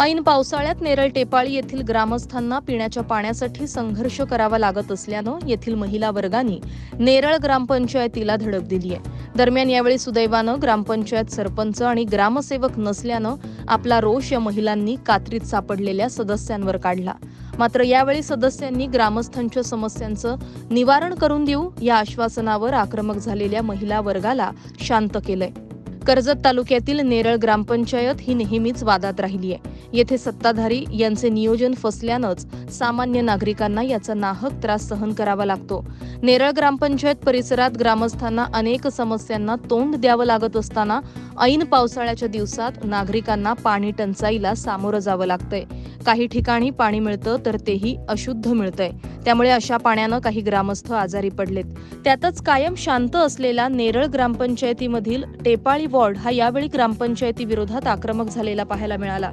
ऐन पावसाळ्यात नेरळ टेपाळी येथील ग्रामस्थांना पिण्याच्या पाण्यासाठी संघर्ष करावा लागत असल्यानं येथील महिला वर्गाने नेरळ ग्रामपंचायतीला धडक दिली आहे. दरम्यान यावेळी सुदैवानं ग्रामपंचायत सरपंच आणि ग्रामसेवक नसल्यानं आपला रोष या महिलांनी कात्रीत सापडलेल्या सदस्यांवर काढला. मात्र यावेळी सदस्यांनी ग्रामस्थांच्या समस्यांचं निवारण करून देऊ या आश्वासनावर आक्रमक झालेल्या महिला वर्गाला शांत केलंय. कर्जत तालुक्यातील नेरळ ग्रामपंचायत ही नेहमीच वादात राहिली आहे. येथे सत्ताधारी यांचे नियोजन फसल्यानंच सामान्य नागरिकांना याचा नाहक त्रास सहन करावा लागतो. नेरळ ग्रामपंचायत परिसरात ग्रामस्थांना अनेक समस्यांना तोंड द्यावं लागत असताना ऐन पावसाळ्याच्या दिवसात नागरिकांना पाणी टंचाईला सामोरं जावं लागतंय. काही ठिकाणी पाणी मिळतं तर तेही अशुद्ध मिळतंय. त्यामुळे अशा पाण्यानं काही ग्रामस्थ आजारी पडलेत. त्यातच कायम शांत असलेला नेरळ ग्रामपंचायतीमधील टेपाळी वॉर्ड हा यावेळी ग्रामपंचायती विरोधात आक्रमक झालेला पाहायला मिळाला.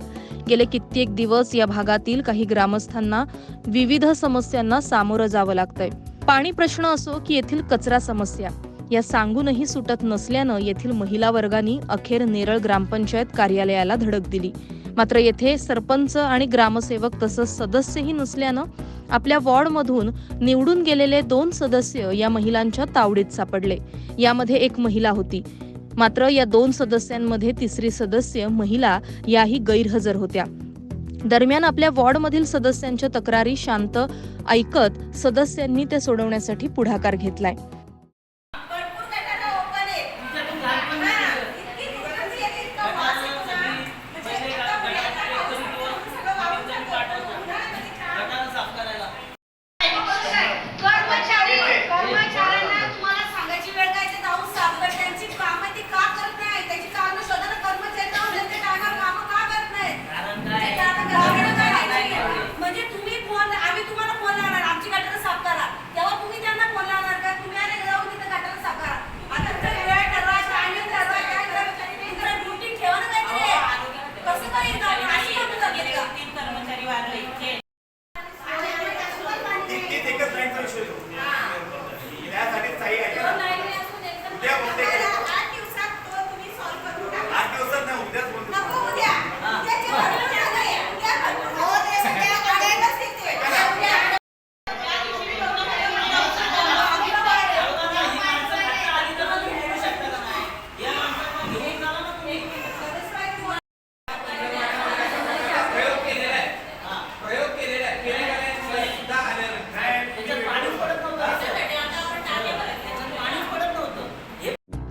गेले कित्येक दिवस या भागातील काही ग्रामस्थांना विविध समस्यांना सामोरं जावं लागतंय. पाणी प्रश्न असो की येथील कचरा समस्या. या सांगूनही सुटत नसल्यानं येथील महिला वर्गानी अखेर नेरळ ग्रामपंचायत कार्यालयाला धडक दिली. मात्र येथे सरपंच आणि ग्रामसेवक तसंच सदस्यही नसल्यानं आपल्या वॉर्डमधून निवडून गेलेले दोन सदस्य या महिलांच्या तावडीत सापडले. यामध्ये एक महिला होती. मात्र या दोन सदस्यांमध्ये तिसरी सदस्य महिला याही गैरहजर होत्या. दरम्यान आपल्या वॉर्डमधील सदस्यांच्या तक्रारी शांत ऐकत सदस्यांनी ते सोडवण्यासाठी पुढाकार घेतलाय.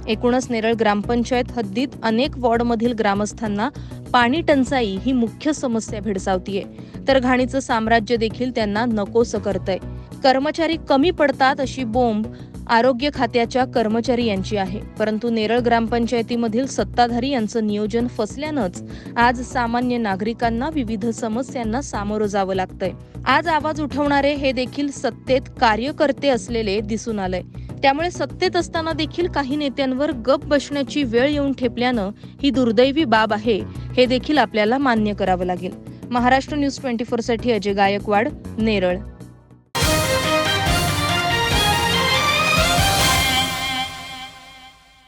एकूणच नेरळ ग्रामपंचायत हद्दीत अनेक वॉर्डमधील ग्रामस्थांना पाणी टंचाई ही मुख्य समस्या भेडसावतीये. तर घाणीचं साम्राज्य देखील त्यांना नकोसं करतंय. कर्मचारी कमी पडतात अशी बोंब आरोग्य खात्याच्या कर्मचारी यांची आहे. परंतु नेरळ ग्रामपंचायतीमधील सत्ताधारी यांचं नियोजन फसल्यानंच आज सामान्य नागरिकांना विविध समस्यांना सामोरं जावं लागतंय. आज आवाज उठवणारे हे देखील सत्तेत कार्यकर्ते असलेले दिसून आलंय. त्यामुळे सत्तेत असताना देखील काही नेत्यांवर गप बसण्याची वेळ येऊन ठेपल्यानं ही दुर्दैवी बाब आहे हे देखील आपल्याला मान्य करावं लागेल. महाराष्ट्र न्यूज ट्वेंटी फोरसाठी अजय गायकवाड नेरळ.